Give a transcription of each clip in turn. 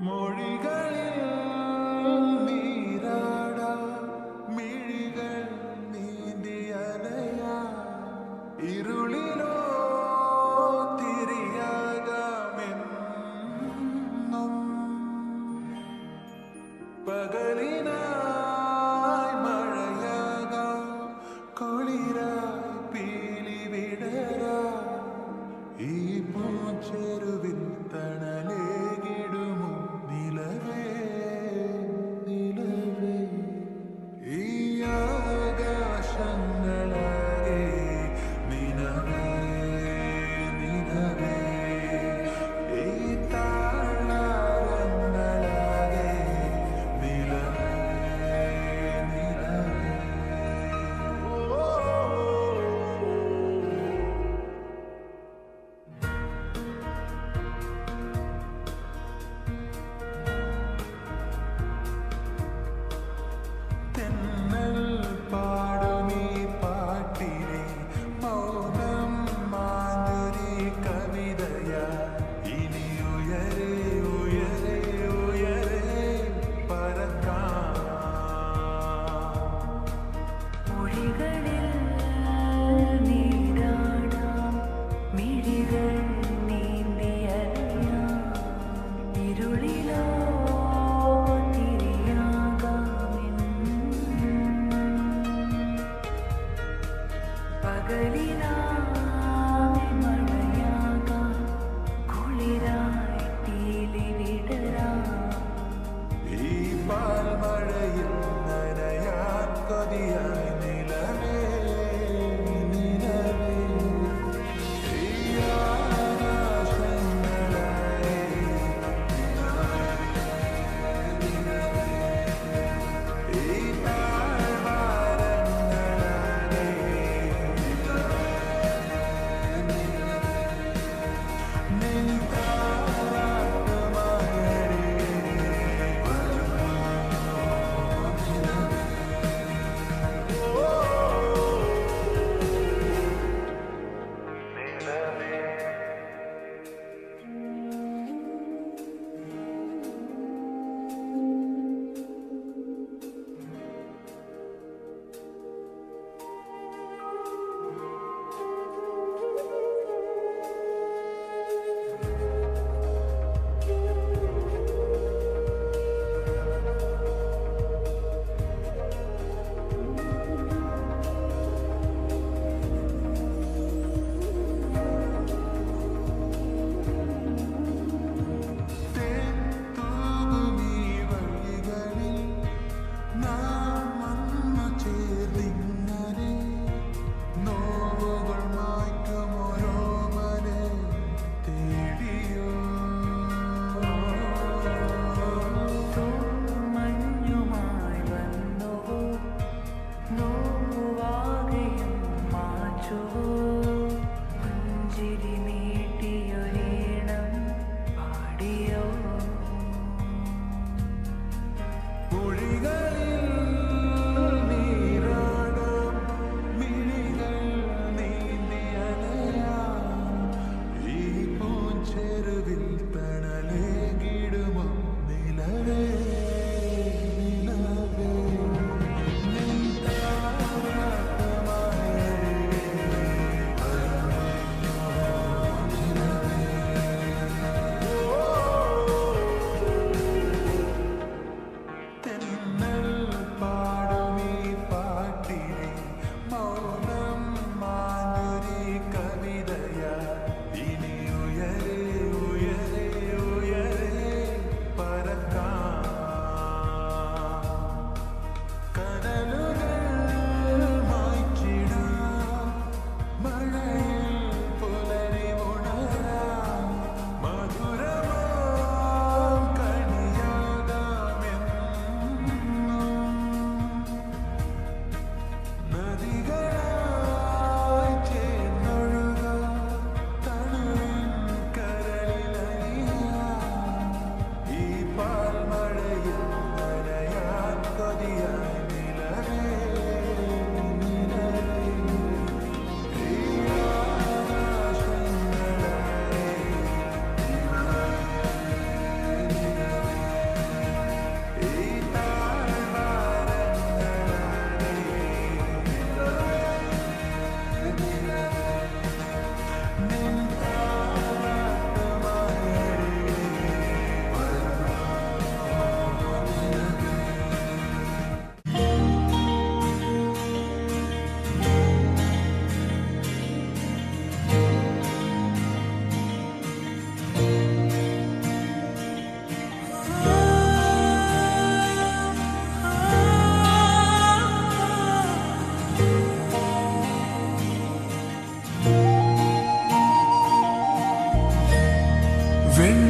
morning.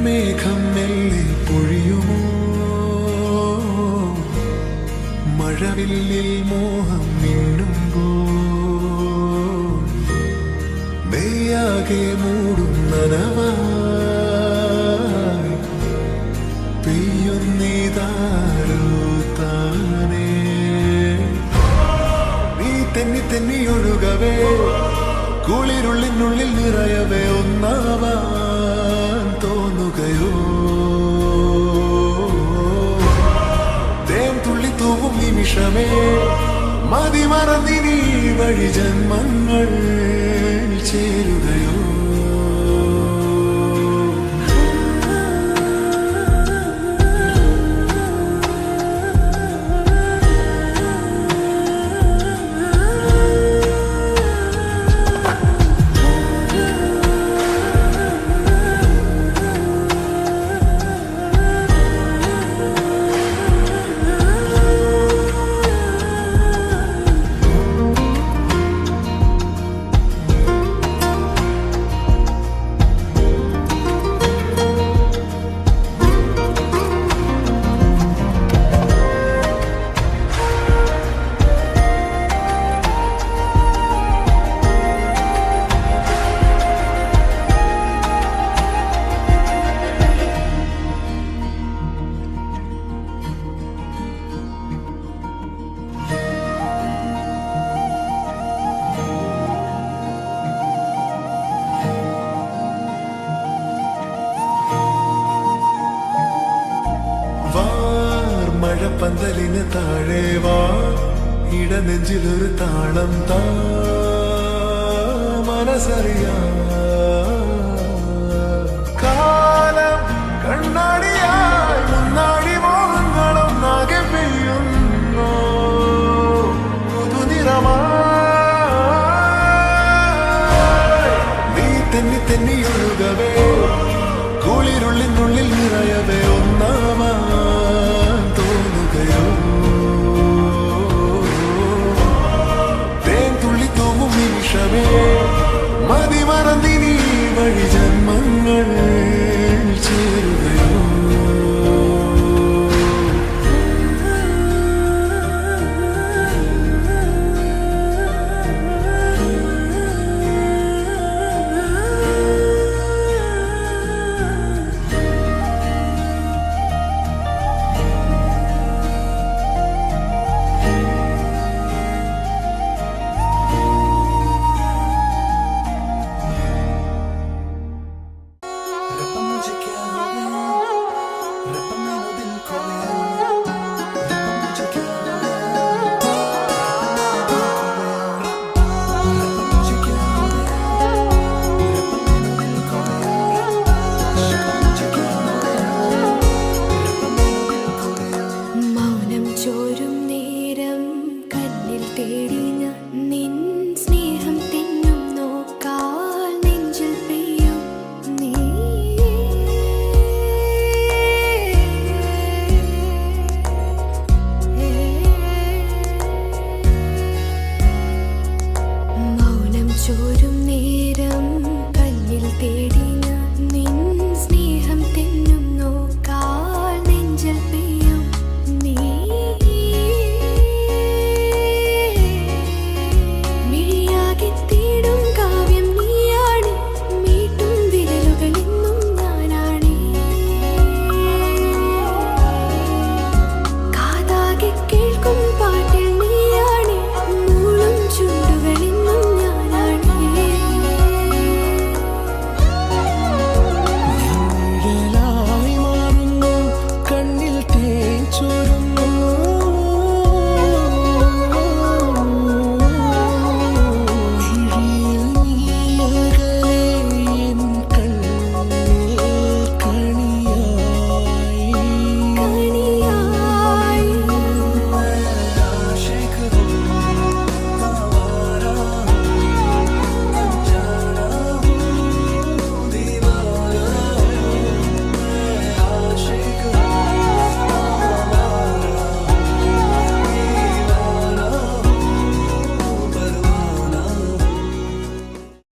മേഘം പൊഴിയുമോ? മഴവില്ലിൽ മോഹം മിന്നുമ്പോൾ മൂടും നനവാ തെന്നി ഒഴുകവേ കുളിരുള്ളിനുള്ളിൽ നിറയവേ ഒന്നാവാ തോന്നുകയോ തേൻ തുള്ളി നിമിഷമേ മതി മറന്നിനി വഴി ജന്മങ്ങൾ. വാർ മഴപ്പന്തലിന് താഴെ വാ. ഇടനെഞ്ചിലൊരു താളം താ. മനസ്സറിയാ. കാലം കണ്ണാടിയായി മുന്നാടി മോഹങ്ങളും നാകെ പെയ്യുന്നു. പുതുനിറമാ. നീ തെന്നി തെന്നിയൊഴുകവേ. കുളിരുള്ളിനുള്ളിൽ നിറയവേ. மகிஜம் மங்கள்